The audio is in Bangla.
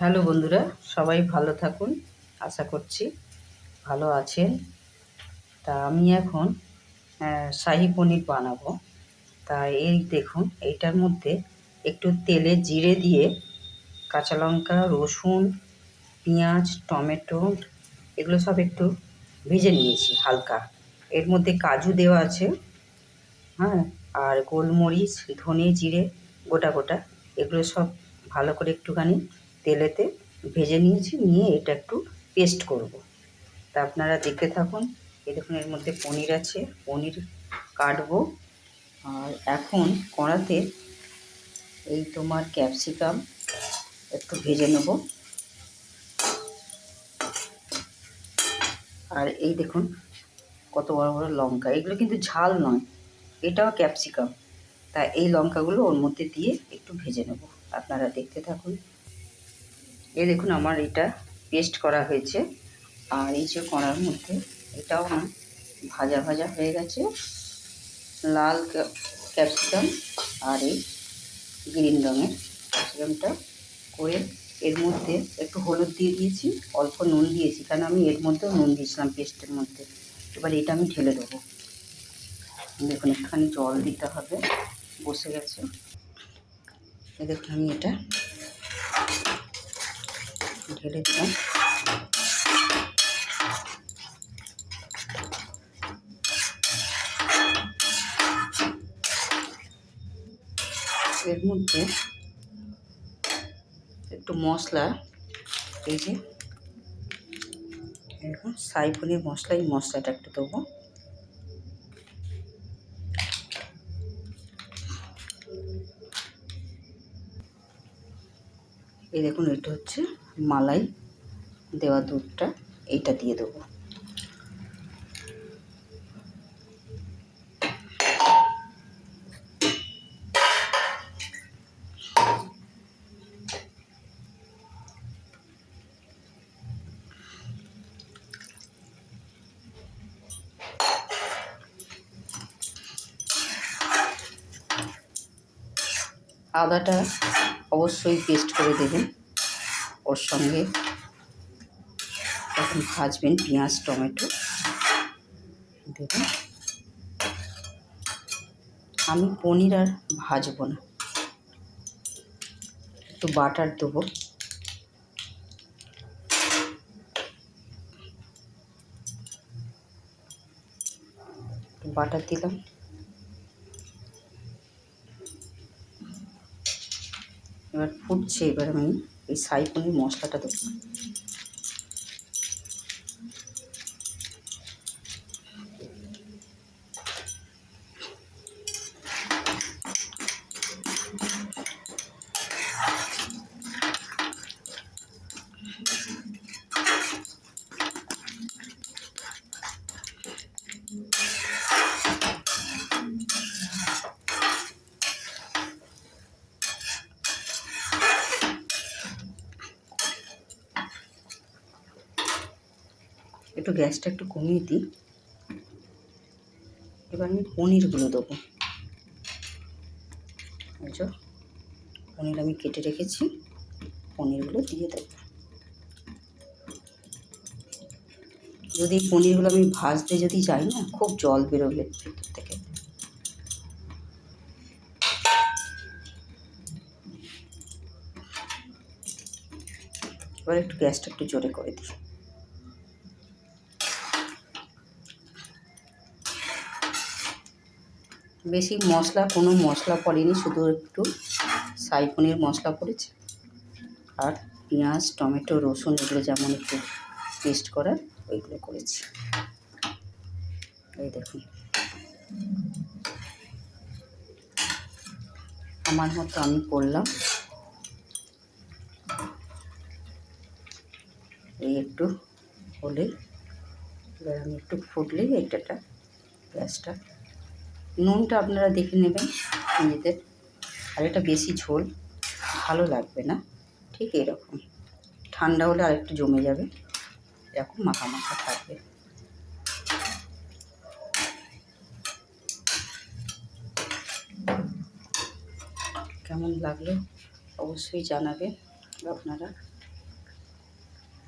হ্যালো বন্ধুরা, সবাই ভালো থাকুন, আশা করছি ভালো আছেন। তা আমি এখন শাহি পনির বানাবো। তা এই দেখুন, এইটার মধ্যে একটু তেলে জিরে দিয়ে কাঁচা লঙ্কা, রসুন, পেঁয়াজ, টমেটো, এগুলো সব একটু ভেজে নিয়েছি হালকা। এর মধ্যে কাজু দেওয়া আছে হ্যাঁ আর গোলমরিচ, ধনে জিরে, গোটা গোটা, এগুলো সব ভালো করে একটুখানি তেলেতে ভেজে নিয়েছি, নিয়ে এটা একটু পেস্ট করব। তা আপনারা দেখতে থাকুন, এই দেখুন এর মধ্যে পনির আছে, পনির কাটবো। আর এখন কড়াতে এই তোমার ক্যাপসিকাম একটু ভেজে নেব। আর এই দেখুন কত বড় বড় লঙ্কা, এগুলো কিন্তু ঝাল নয়, এটাও ক্যাপসিকাম। তা এই লঙ্কাগুলো ওর মধ্যে দিয়ে একটু ভেজে নেব, আপনারা দেখতে থাকুন। এই দেখুন আমার এটা পেস্ট করা হয়েছে। আর এই যে কড়ার মধ্যে এটাও আমার ভাজা ভাজা হয়ে গেছে। লাল ক্যা- ক্যাপসিকাম আর এই গ্রিন রঙের ক্যাপসিকামটা করে এর মধ্যে একটু হলুদ দিয়ে দিয়েছি, অল্প নুন দিয়েছি, কারণ আমি এর মধ্যেও নুন দিয়েছিলাম পেস্টের মধ্যে। এবার এটা আমি ঢেলে দেবো। দেখুন, একটুখানি জল দিতে হবে, বসে গেছে। দেখুন, আমি এটা ঢেলে দিলাম এর মধ্যে একটু মশলা, এই যে, এখন সাই পনির মশলা, এই মশলাটা একটু দেবো। এই দেখুন এটা হচ্ছে মালাই দেওয়া দুধটা। এইটা দিয়ে দেবো। আদাটা অবশ্যই পেস্ট করে দেবেন। ওর সঙ্গে তখন ভাজবেন পেঁয়াজ, টমেটো দেবেন। আমি পনির আর ভাজবো না। একটু বাটার দেবো। বাটার দিলাম। এবার ফুটছে এবার আমি এই সাই মশলাটা দেবো। একটু গ্যাসটা একটু কমিয়ে দিই। এবার আমি পনিরগুলো দেবো। পনির আমি কেটে রেখেছি, পনিরগুলো দিয়ে দেবো। যদি পনিরগুলো আমি ভাজতে যদি যাই না, খুব জল বেরোবে ভিতর থেকে। এবার একটু গ্যাসটা একটু জোরে করে দিই। বেশি মশলা, কোনো মশলা পড়েনি, শুধু একটু সাই পনির মশলা পড়েছে। আর পেঁয়াজ, টমেটো, রসুন এগুলো যেমন একটু পেস্ট করার ওইগুলো করেছি। এই দেখুন। আমার মতো আমি করলাম। এই একটু হলে, এবার আমি একটু ফুটলেই এটাটা গ্যাসটা নুনটা আপনারা দেখে নেবেন নিজেদের। আর এটা বেশি ঝোল, ভালো লাগবে না। ঠিক এরকম। ঠান্ডা হলে আর একটু জমে যাবে। এরকম মাখা মাখা থাকবে। কেমন লাগল অবশ্যই জানাবেন আপনারা।